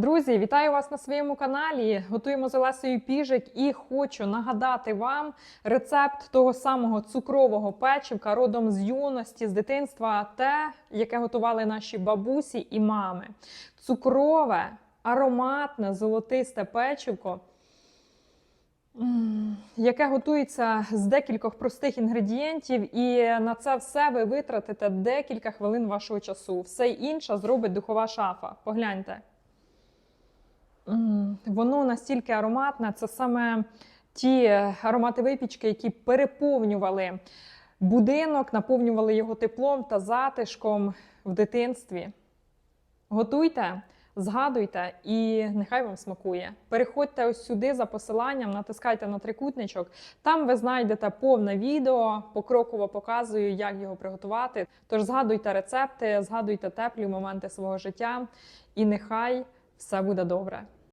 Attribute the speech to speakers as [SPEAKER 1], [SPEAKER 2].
[SPEAKER 1] Друзі, вітаю вас на своєму каналі. Готуємо з Олесею піжик і хочу нагадати вам рецепт того самого цукрового печивка родом з юності, з дитинства, те, яке готували наші бабусі і мами. Цукрове, ароматне, золотисте печивко. Яке готується з декількох простих інгредієнтів, і на це все ви витратите декілька хвилин вашого часу. Все інше зробить духова шафа. Погляньте. Воно настільки ароматне, це саме ті аромати випічки, які переповнювали будинок, наповнювали його теплом та затишком в дитинстві. Готуйте, згадуйте і нехай вам смакує. Переходьте ось сюди за посиланням, натискайте на трикутничок. Там ви знайдете повне відео, покроково показую, як його приготувати. Тож згадуйте рецепти, згадуйте теплі моменти свого життя, і нехай все буде добре.